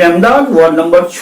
Ahmedabad ward number છ,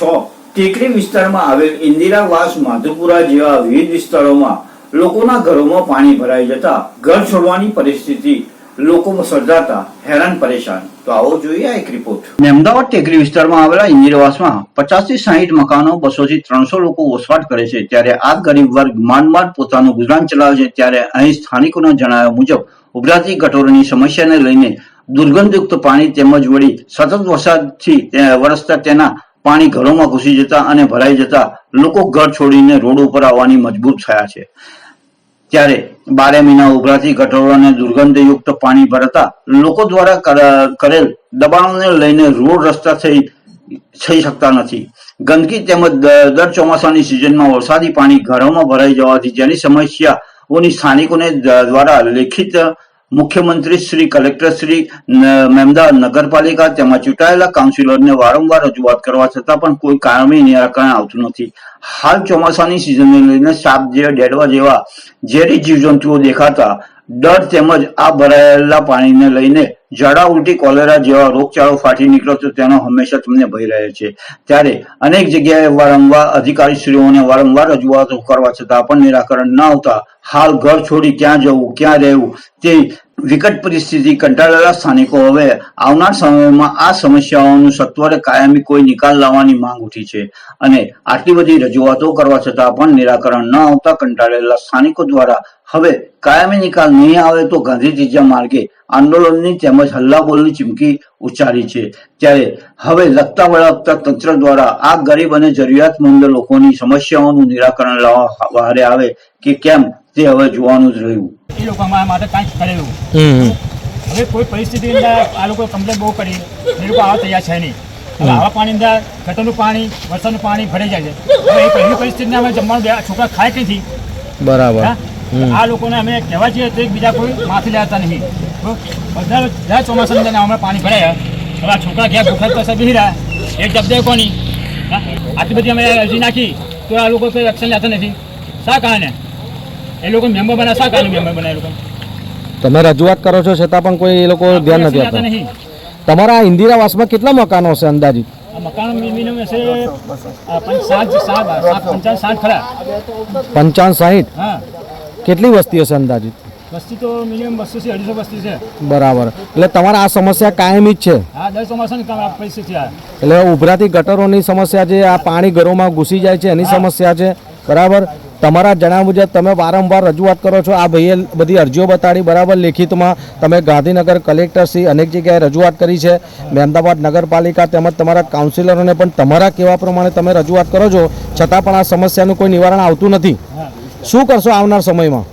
ટેકરી વિસ્તારમાં આવેલ ઇન્દિરાવાસ માધુપુરા જેવા વિવિધ વિસ્તારોમાં લોકોના ઘરોમાં પાણી ભરાઈ જતા ઘર છોડવાની પરિસ્થિતિ લોકો સર્જાતા હેરાન પરેશાન. તો આવો જોઈએ એક રિપોર્ટ અમદાવાદ ટેકરી વિસ્તારમાં આવેલા ઇન્દિરાવાસમાં પચાસથી સાહીઠ મકાનો બસો થી ત્રણસો લોકો વસવાટ કરે છે. ત્યારે આ ગરીબ વર્ગ માંડ પોતાનું ગુજરાન ચલાવે છે. ત્યારે અહીં સ્થાનિકોના જણાવ્યા મુજબ ઉભરાતી ગટોરની સમસ્યાને લઈને દુર્ગંધયુક્ત પાણી તેમજ વળી સતત વરસાદથી વરસતા તેના પાણી ઘરોમાં ઘૂસી જતા અને ભરાઈ જતા લોકો ઘર છોડીને રોડ ઉપર આવવાની મજબૂર થયા છે. ત્યારે બારે મહિના ઉભરાતી ગટરો અને દુર્ગંધયુક્ત પાણી ભરતા લોકો દ્વારા કરેલ દબાણોને લઈને રોડ રસ્તા થઈ થઈ શકતા નથી. ગંદકી તેમજ દર ચોમાસાની સિઝનમાં વરસાદી પાણી ઘરોમાં ભરાઈ જવાથી જેની સમસ્યાઓની સ્થાનિકોને દ્વારા લેખિત મુખ્યમંત્રી શ્રી, કલેક્ટર શ્રી મેમદા નગરપાલિકા તેમજ ચૂંટાયેલા કાઉન્સિલરને વારંવાર રજૂઆત કરવા છતાં પણ કોઈ કાયમી નિરાકરણ આવતું નથી. હાલ ચોમાસાની સિઝનને લઈને સાપ જે ડેડવા જેવા ઝેરી જીવજંતુઓ દેખાતા ડર તેમજ આ ભરાયેલા પાણીને લઈને ઝાડા ઉલટી કોલેરા જેવા રોગચાળો ફાટી નીકળ્યો તો તેનો હંમેશા તમને ભય રહે છે. ત્યારે અનેક જગ્યાએ વારંવાર અધિકારીશ્રીઓને વારંવાર રજૂઆતો કરવા છતાં પણ નિરાકરણ ન આવતા હાલ ઘર છોડી ક્યાં જવું, ક્યાં રહેવું તે વિકટ પરિસ્થિતિ કંટાળેલા સ્થાનિકો હવે આવનાર સમયમાં આ સમસ્યાઓનું સત્વરે કાયમી કોઈ નિકાલ લાવવાની માંગ ઉઠી છે. અને આટલી બધી રજૂઆતો કરવા છતાં પણ નિરાકરણ ન આવતા કંટાળેલા સ્થાનિકો દ્વારા હવે કાયમી નિકાલ નહીં આવે તો ગાંધી ત્રીજા માર્ગે આંદોલનની તેમજ હલ્લાબોલની ચીમકી ઉચ્ચારી છે. ત્યારે હવે લગતા વળગતા તંત્ર દ્વારા આ ગરીબ અને જરૂરિયાતમંદ લોકોની સમસ્યાઓનું નિરાકરણ લાવવા વારે આવે કે કેમ? તે હવે જોવાનું જ રહ્યું. એ લોકો અમારા માટે કાંઈક કરેલું હવે કોઈ પરિસ્થિતિ અંદર આ લોકો કમ્પ્લેન બહુ કરી. એ લોકો આવા તૈયાર છે નહીં. આવા પાણી અંદર ગટરનું પાણી વરસાદનું પાણી ભરાઈ જાય છે. હવે એ પહેલી પરિસ્થિતિને અમે જમવાનું છોકરા ખાય કંઈથી બરાબર. આ લોકોને અમે કહેવા છીએ તો એકબીજા કોઈ માથે લેતા નહીં. બધા બધા ચોમાસાની અંદર અમે પાણી ભરાયા. હવે આ છોકરા ક્યાં ભૂખા પાસે બેસી રહ્યા એક જબદે કોની? આટલી બધી અમે અરજી નાખી. તો આ લોકો કોઈ રક્ષણ લેતા નથી. શા કારણે? એ લોકો મેમ્બર બના શા કારણે મેમ્બર બના એ લોકો? તમે રજૂઆત કરો છો છતાં પણ કોઈ એ લોકો ધ્યાન નથી આપતા. તમારા ઇન્દિરાવાસમાં કેટલા મકાનો છે અંદાજિત? પંચાવન સાહીઠ? કેટલી વસ્તી હશે અંદાજિત? વસ્તી તો મિનિમમ બસો થી અઢીસો વસ્તી છે. બરાબર. એટલે તમારા આ સમસ્યા કાયમી જ છે? એટલે ઉભરાતી ગટરોની સમસ્યા છે આ પાણી ઘરોમાં ઘૂસી જાય છે એની સમસ્યા છે. બરાબર? તમારા જણાવ્યા મુજબ તમે વારંવાર રજૂઆત કરો છો. આ ભાઈએ બધી અરજીઓ બતાડી. બરાબર લેખિતમાં તમે ગાંધીનગર કલેક્ટરશ્રી અનેક જગ્યાએ રજૂઆત કરી છે. મહેમદાબાદ નગરપાલિકા તેમજ તમારા કાઉન્સિલરોને પણ તમારા કહેવા પ્રમાણે તમે રજૂઆત કરો છો. છતાં પણ આ સમસ્યાનું કોઈ નિવારણ આવતું નથી. શું કરશો આવનાર સમયમાં?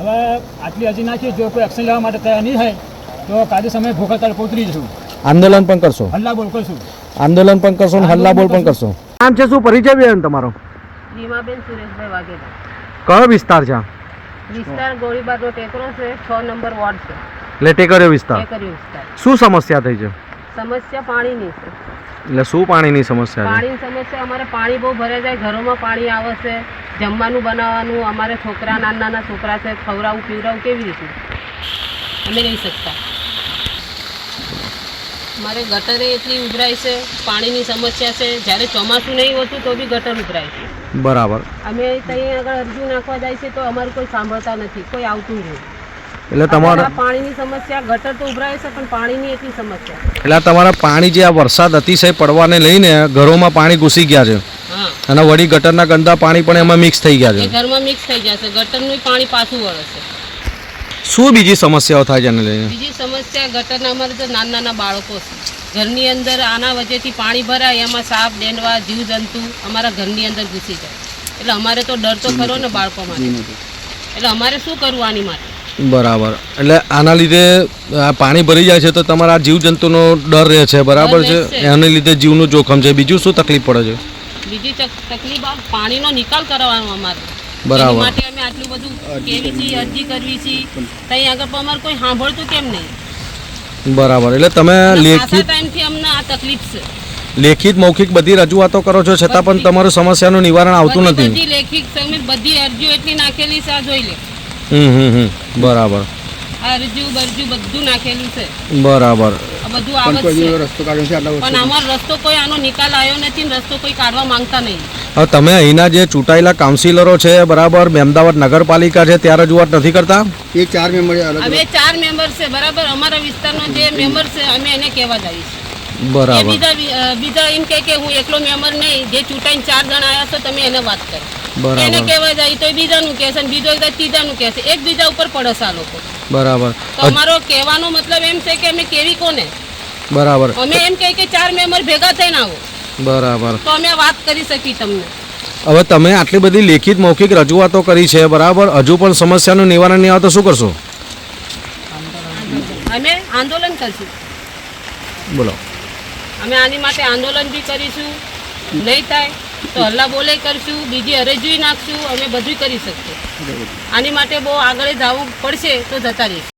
હવે આટલી અરજી નાખી જો કોઈ એક્શન લેવા માટે તૈયાર નહીં થાય તો કાલે સમય ભૂખા તારે ઉતરી જશું. આંદોલન પણ કરશો? હલ્લા બોલ કરશું. આંદોલન પણ કરશો હલ્લા હલ્લાબોલ પણ કરશો. નામ છે શું? પરિચય બેન તમારો. રીમાબેન સુરેશભાઈ વાઘેલા. કયો વિસ્તાર છે? આ? વિસ્તાર ગોળીબારનો ટેકરો છે છ નંબર વોર્ડ છે. એટલે ટેકરીયો વિસ્તાર. ટેકરી વિસ્તાર. શું સમસ્યા થઈ છે? સમસ્યા પાણીની છે. એટલે શું પાણીની સમસ્યા છે? પાણીની સમસ્યા અમારે પાણી બહુ ભરાઈ જાય ઘરોમાં પાણી આવે છે જમવાનું બનાવવાનું અમારે છોકરા નાના નાના છોકરા છે ખવડાવું પીવડાવું કેવી રીતે? અમે નહીં શકતા. મારે ગટરે એટલી ઉભરાય છે પાણીની સમસ્યા છે જ્યારે ચોમાસું નહીં હોતું તો બી ગટર ઉભરાય છે. બરાબર. અમે ત્યાં આગળ અરજી નાખવા જાય છે તો અમારું કોઈ સાંભળતા નથી કોઈ આવતું નહીં. એટલે તમારા પાણીની સમસ્યા ગટર તો ઉભરાય છે પણ પાણીની એટલી સમસ્યા. એટલે તમારા પાણી જે આ વરસાદ અતિશય પડવાને લઈને ઘરોમાં પાણી ઘૂસી ગયા છે. અને વળી ગટરના ગંદા પાણી પણ એમાં મિક્સ થઈ ગયા છે. ઘરમાં મિક્સ થઈ ગયા છે ગટરનું પાણી પાછું વળે છે. શું બીજી સમસ્યાઓ થાય છે એને લઈને? બીજી સમસ્યા ગટરના અમારે તો નાના નાના બાળકો છે. ઘરની અંદર આના વચ્ચેથી પાણી ભરાય એમાં સાપ ડેંડવા જીવજંતુ અમારા ઘરની અંદર ઘૂસી જાય. એટલે અમારે તો ડર તો ખરો ને બાળકો માટે. એટલે અમારે શું કરવું આની માટે? બરાબર. એટલે આના લીધે પાણી ભરી જાય છે તો તમારા જીવજંતુનો ડર રહે છે બરાબર છે? એને લીધે જીવનું જોખમ છે. બીજું શું તકલીફ પડે છે? બીજી તકલીફ આ પાણીનો નિકાલ કરવાનો અમારે. બરાબર. માટે અમે આટલું બધું કેવી છીએ અરજી કરવી છીએ ત્યાં આગળ અમારે કોઈ સાંભળતું કેમ નહીં? બરાબર. એટલે તમે લેખિત અમને આ તકલીફ છે. લેખિત મૌખિક બધી રજૂઆતો કરો છો છતાં પણ તમારું સમસ્યાનું નિવારણ આવતું નથી. બધી લેખિત તમે બધી અરજીઓ એટલી નાખેલી છે આ જોઈ લે. હમ હમ હમ. બરાબર. આ અરજુ બરજુ બધું નાખેલું છે. બરાબર. બધું આવે જ છે. પણ અમારો રસ્તો કોઈ આનો નિકાલ આવ્યો નથી રસ્તો કોઈ કાઢવા માંગતા નહીં. હવે તમે અહીંના જે ચૂંટાયેલા કાઉન્સિલરો છે બરાબર અમદાવાદ નગરપાલિકા છે ત્યાં રજૂઆત નથી કરતા? એ ચાર મેમ્બર અમે ચાર મેમ્બર છે બરાબર? અમારા વિસ્તારનો જે મેમ્બર છે અમે એને કહેવા જઈએ છીએ બરાબર. બીજા બીજા એમ કહે કે હું એકલો મેમ્બર નહીં જે ચૂંટાઈને ચાર જણ આવ્યા છો તમે એને વાત કરો. બરાબર. એને કહેવા જાય તો એ બીજાનું કહે છે અને બીજો એકદમ ત્રીજાનું કહે છે. એકબીજા ઉપર પડે આ લોકો. બરાબર. તો અમારો કહેવાનો મતલબ એમ છે કે અમે કેવી કોને? બરાબર. અમે એમ કહે કે ચાર મેમ્બર ભેગા થઈને આવો. બરાબર. તો અમે વાત કરી શકી તમને. હવે તમે આટલી બધી લેખિત મૌખિક રજૂઆતો કરી છે બરાબર? હજુ પણ સમસ્યાનું નિવારણ નહીં આવે તો શું કરશો? અમે આંદોલન કરશું. બોલો. અમે આની માટે આંદોલન બી કરીશું. નહીં થાય તો હલ્લા બોલે કરશું બીજી અરજી નાખશું અમે બધું કરી શકીશું આની માટે બહુ આગળ જવું પડશે તો જતા રહીશું.